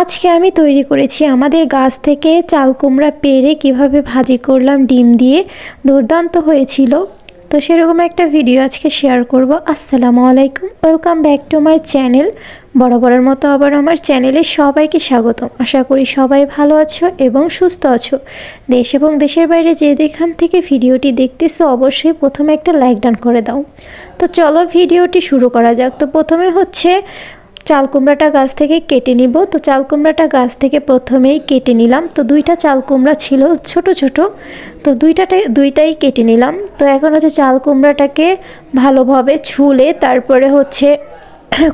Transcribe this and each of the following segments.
আজকে আমি তৈরি করেছি আমাদের গাছ থেকে চাল কুমড়া পেরে কীভাবে ভাজি করলাম, ডিম দিয়ে। দুর্দান্ত হয়েছিল। তো সেরকম একটা ভিডিও আজকে শেয়ার করব। আসসালামু আলাইকুম। Welcome back to my channel বরাবরের মতো আবার আমার চ্যানেলে সবাইকে স্বাগতম। আশা করি সবাই ভালো আছো এবং সুস্থ আছো। দেশ এবং দেশের বাইরে যে যেখান থেকে ভিডিওটি দেখতেছো অবশ্যই প্রথমে একটা লাইক ডান করে দাও। তো চলো ভিডিওটি শুরু করা যাক। তো প্রথমে হচ্ছে চাল কুমড়াটা গাছ থেকে কেটে নিব। তো চাল কুমড়াটা গাছ থেকে প্রথমেই কেটে নিলাম। তো দুইটা চাল কুমড়া ছিল ছোট ছোট। তো দুইটাতে, দুইটাই কেটে নিলাম। তো এখন হচ্ছে চাল কুমড়াটাকে ভালোভাবে ছুলে তারপরে হচ্ছে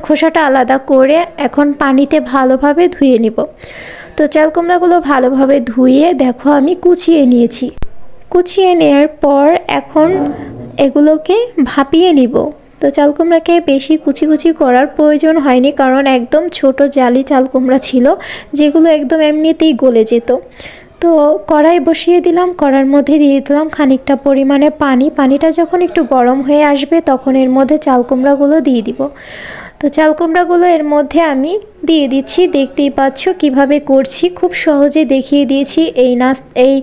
খোসাটা আলাদা করে এখন পানিতে ভালোভাবে ধুয়ে নিব। তো চাল কুমড়াগুলো ভালোভাবে ধুয়ে দেখো আমি কুচিয়ে নিয়েছি। কুচিয়ে নেওয়ার পর এখন এগুলোকে ভাপিয়ে নিব। তো চাল কুমড়াকে বেশি কুচি কুচি করার প্রয়োজন হয়নি, কারণ একদম ছোট জালি চাল কুমড়া ছিল, যেগুলো একদম এমনিতেই গলে যেত। তো কড়াই বসিয়ে দিলাম, কড়ার মধ্যে দিয়ে দিলাম খানিকটা পরিমাণে পানি। পানিটা যখন একটু গরম হয়ে আসবে, তখন এর মধ্যে চাল কুমড়াগুলো দিয়ে দিব। তো চাল কুমড়াগুলো এর মধ্যে আমি দিয়ে দিচ্ছি। দেখতেই পাচ্ছ কীভাবে করছি। খুব সহজে দেখিয়ে দিয়েছি এই নাস এই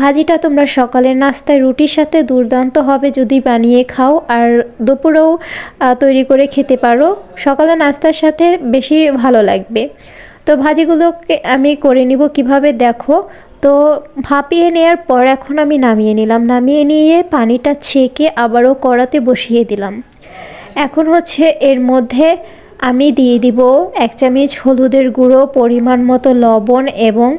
ভাজিটা তোমরা সকালের নাস্তায় রুটির সাথে দুর্দান্ত হবে যদি বানিয়ে খাও। আর দুপুরেও তৈরি করে খেতে পারো। সকালে নাস্তার সাথে বেশি ভালো লাগবে। তো ভাজিগুলোকে আমি করে নিব কীভাবে দেখো। তো ভাপিয়ে নেওয়ার পর এখন আমি নামিয়ে নিলাম। নামিয়ে নিয়ে পানিটা ছেঁকে আবারও কড়াতে বসিয়ে দিলাম। এখন হচ্ছে এর মধ্যে আমি দিয়ে দিব এক চামচ হলুদের গুঁড়ো পরিমাণ মতো লবণ এবং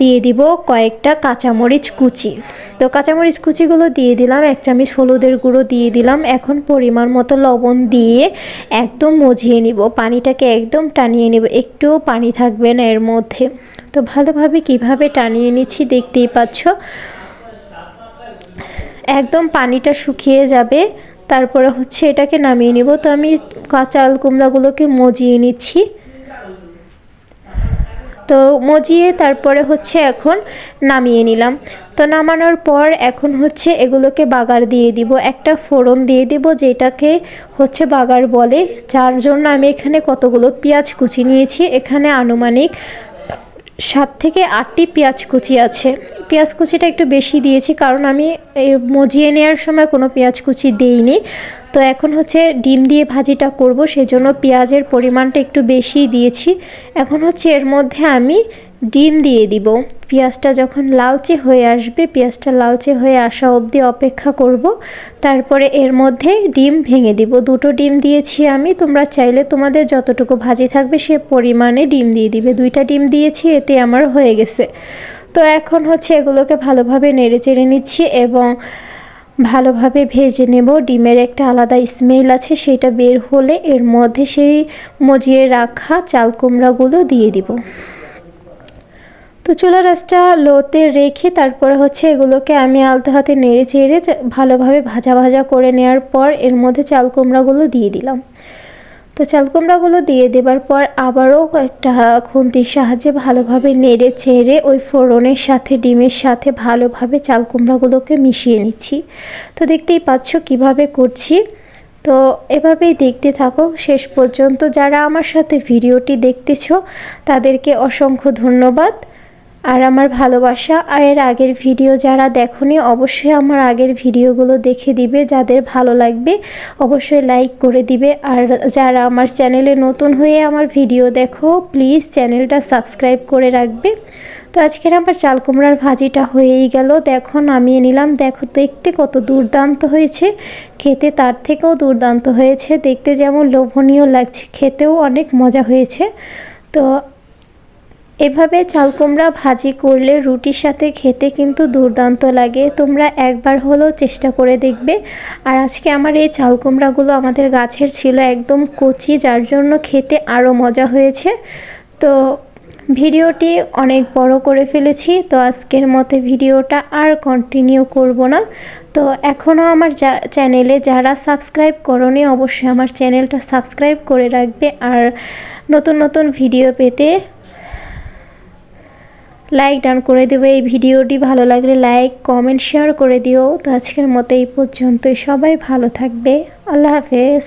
দিয়ে দিব কয়েকটা কাঁচামরিচ কুচি। তো কাঁচামরিচ কুচিগুলো দিয়ে দিলাম, এক চামচ হলুদের গুঁড়ো দিয়ে দিলাম। এখন পরিমাণ মতো লবণ দিয়ে একদম মজিয়ে নিব, পানিটাকে একদম টানিয়ে নিব, একটুও পানি থাকবে না এর মধ্যে। তো ভালোভাবে কীভাবে টানিয়ে নিচ্ছি দেখতেই পাচ্ছ? একদম পানিটা শুকিয়ে যাবে। তারপরে হচ্ছে এটাকে নামিয়ে নিব। তো আমি চাল কুমড়াগুলোকে মজিয়ে নিচ্ছি। তো মজিয়ে তারপরে হচ্ছে এখন নামিয়ে নিলাম। তো নামানোর পর এখন হচ্ছে এগুলোকে বাগার দিয়ে দিব। একটা ফোড়ন দিয়ে দিব যেটাকে হচ্ছে বাগার বলে। যার জন্য আমি এখানে কতগুলো পেঁয়াজ কুচি নিয়েছি। এখানে আনুমানিক সাত থেকে আটটি পেঁয়াজ কুচি আছে। পেঁয়াজ কুচিটা একটু বেশি দিয়েছি কারণ আমি মজিয়ে নেওয়ার সময় কোনো পেঁয়াজ কুচি দেইনি। তো এখন হচ্ছে ডিম দিয়ে ভাজিটা করব সেই জন্য পেঁয়াজের পরিমাণটা একটু বেশি দিয়েছি। এখন হচ্ছে এর মধ্যে আমি ডিম দিয়ে দিব। পেঁয়াজটা যখন লালচে হয়ে আসবে, পেঁয়াজটা লালচে হয়ে আসা অবধি অপেক্ষা করব। তারপরে এর মধ্যে ডিম ভেঙে দিব। দুটো ডিম দিয়েছি আমি, তোমরা চাইলে তোমাদের যতটুকু ভাজি থাকবে সে পরিমাণে ডিম দিয়ে দিবে। দুইটা ডিম দিয়েছি, এতে আমার হয়ে গেছে। তো এখন হচ্ছে এগুলোকে ভালোভাবে নেড়ে চেড়ে নিচ্ছি এবং ভালোভাবে ভেজে নেব। ডিমের একটা আলাদা স্মেল আছে, সেটা বের হলে এর মধ্যে সেই মজিয়ে রাখা চাল কুমড়াগুলো দিয়ে দিব। তো চুলা রাসটা লোতে রেখে তারপরে হচ্ছে এগুলোকে আমি আলতো হাতে নেড়ে চেড়ে ভালোভাবে ভাজা ভাজা করে নেওয়ার পর এর মধ্যে চাল কুমড়াগুলো দিয়ে দিলাম। তো চাল কুমড়াগুলো দিয়ে দেবার পর আবারও একটা খুন্তির সাহায্যে ভালোভাবে নেড়ে চেড়ে ওই ফোড়নের সাথে, ডিমের সাথে ভালোভাবে চাল কুমড়াগুলোকে মিশিয়ে নিচ্ছি। তো দেখতেই পাচ্ছ কীভাবে করছি। তো এভাবেই দেখতে থাকো। শেষ পর্যন্ত যারা আমার সাথে ভিডিওটি দেখতেছ, তাদেরকে অসংখ্য ধন্যবাদ। আর আমার ভালোবাসা আর এর আগের ভিডিও যারা দেখনি, অবশ্যই আমার আগের ভিডিওগুলো দেখে দিবে। যাদের ভালো লাগবে, অবশ্যই লাইক করে দিবে। আর যারা আমার চ্যানেলে নতুন হয়ে আমার ভিডিও দেখো প্লিজ চ্যানেলটা সাবস্ক্রাইব করে রাখবে। তো আজকের আমার চাল কুমড়ার ভাজিটা হয়েই গেল। দেখো, নামিয়ে নিলাম। দেখো, দেখতে কত দুর্দান্ত হয়েছে। খেতে তার থেকেও দুর্দান্ত হয়েছে। দেখতে যেমন লোভনীয় লাগছে, খেতেও অনেক মজা হয়েছে। তো এভাবে চাল কুমড়া ভাজি করলে রুটির সাথে খেতে কিন্তু দুর্দান্ত লাগে। তোমরা একবার হলেও চেষ্টা করে দেখবে। আর আজকে আমার এই চাল কুমড়াগুলো আমাদের গাছের ছিল একদম কচি, যার জন্য খেতে আরও মজা হয়েছে। তো ভিডিওটি অনেক বড় করে ফেলেছি, তো আজকের মতো ভিডিওটা আর কন্টিনিউ করব না। তো এখনও আমার চ্যানেলে যারা সাবস্ক্রাইব করনি, অবশ্যই আমার চ্যানেলটা সাবস্ক্রাইব করে রাখবে। আর নতুন নতুন ভিডিও পেতে লাইক ডান করে দেবো। এই ভিডিওটি ভালো লাগলে লাইক কমেন্ট শেয়ার করে দিও। তো আজকের মতো এই পর্যন্তই। সবাই ভালো থাকবে। আল্লাহ হাফেজ।